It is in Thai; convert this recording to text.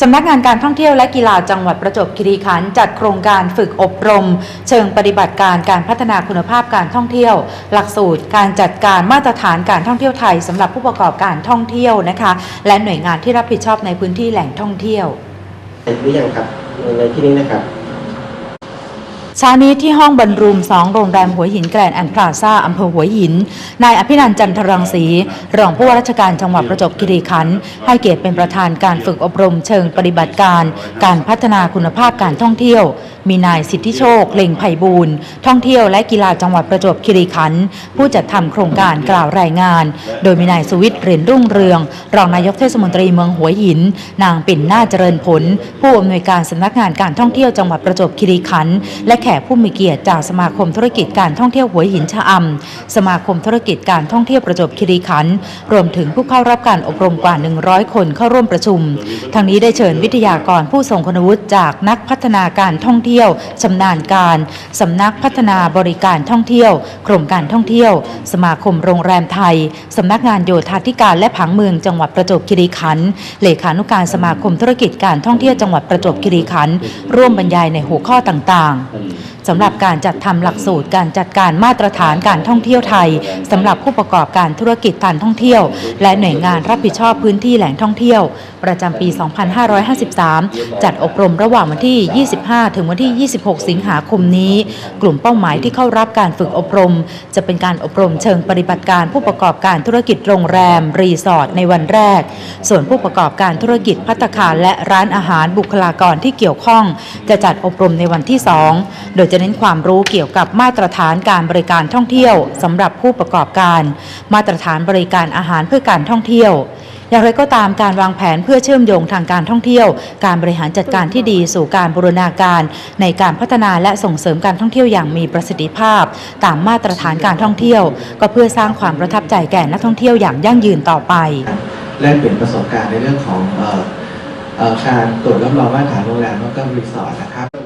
สำนักงานการท่องเที่ยวและกีฬาจังหวัดประจวบคีรีขันธ์จัดโครงการฝึกอบรม เชิงปฏิบัติการการพัฒนาคุณภาพการท่องเที่ยว หลักสูตร การจัดการมาตรฐานการท่องเที่ยวไทยสำหรับผู้ประกอบการท่องเที่ยวนะคะ และหน่วยงานที่รับผิดชอบในพื้นที่แหล่งท่องเที่ยวเสร็จหรือยังครับในที่นี้นะครับ เช้านี้ที่ห้องบรรรูม2โรงแรมหัวหินแกรนแอนพลาซ่าอำเภอหัวหิน นายอภินันจันทรังสี รองผู้ว่าราชการจังหวัดประจวบคีรีขันธ์ให้เกียรติเป็นประธานการฝึกอบรมเชิงปฏิบัติการ การพัฒนาคุณภาพการท่องเที่ยว มีนายสิทธิโชคเล็งไผ่บูรณ์ท่องเที่ยวและกีฬาจังหวัดประจวบคีรีขันธ์ผู้จัดทำโครงการกล่าวรายงาน โดยมีนายสุวิทย์เหรียญรุ่งเรือง รองนายกเทศมนตรีเมืองหัวหิน นางปิ่นหน้าเจริญผล ผู้อำนวยการสำนักงานการท่องเที่ยวจังหวัดประจวบคีรีขันธ์และแขกผู้มีเกียรติจากสมาคมธุรกิจการท่องเที่ยวหัวหินชะอำสมาคมธุรกิจการท่องเที่ยวประจวบคีรีขันธ์รวมถึงผู้เข้ารับการอบรมกว่า 100 คนเข้าร่วมประชุมทางนี้ได้เชิญวิทยากรผู้ทรงคุณวุฒิจากนักพัฒนาการท่องเที่ยวชำนาญการสำนักพัฒนาบริการท่องเที่ยว กรมการท่องเที่ยว สมาคมโรงแรมไทยสำนักงานโยธาธิการและผังเมืองจังหวัดประจวบคีรีขันธ์เลขานุการสมาคมธุรกิจการท่องเที่ยวจังหวัดประจวบคีรีขันธ์ร่วมบรรยายในหัวข้อต่างๆ สำหรับการจัดทำหลักสูตรการจัดการมาตรฐานการท่องเที่ยวไทยสำหรับผู้ประกอบการธุรกิจการท่องเที่ยว และหน่วยงานรับผิดชอบพื้นที่แหล่งท่องเที่ยว ประจำปี 2553 จัดอบรมระหว่างวันที่ 25 ถึงวันที่ 26 สิงหาคมนี้ กลุ่มเป้าหมายที่เข้ารับการฝึกอบรม จะเป็นการอบรมเชิงปฏิบัติการผู้ประกอบการธุรกิจโรงแรม รีสอร์ทในวันแรก ส่วนผู้ประกอบการธุรกิจพัตตาคารและร้านอาหารบุคลากรที่เกี่ยวข้อง จะจัดอบรมในวันที่ 2 โดยจะเน้นความรู้เกี่ยวกับมาตรฐานการบริการท่องเที่ยวสำหรับผู้ประกอบการ มาตรฐานบริการอาหารเพื่อการท่องเที่ยวอย่างไรก็ตามการวางแผนเพื่อเชื่อมโยงทางการท่องเที่ยว การบริหารจัดการที่ดีสู่การบูรณาการ ในการพัฒนาและส่งเสริมการท่องเที่ยวอย่างมีประสิทธิภาพ ตามมาตรฐานการท่องเที่ยว ก็เพื่อสร้างความประทับใจแก่นักท่องเที่ยวอย่างยั่งยืนต่อไป แลกเปลี่ยนประสบการณ์ในเรื่องของการตรวจรับรองมาตรฐานโรงแรมแล้วก็รีสอร์ทนะครับ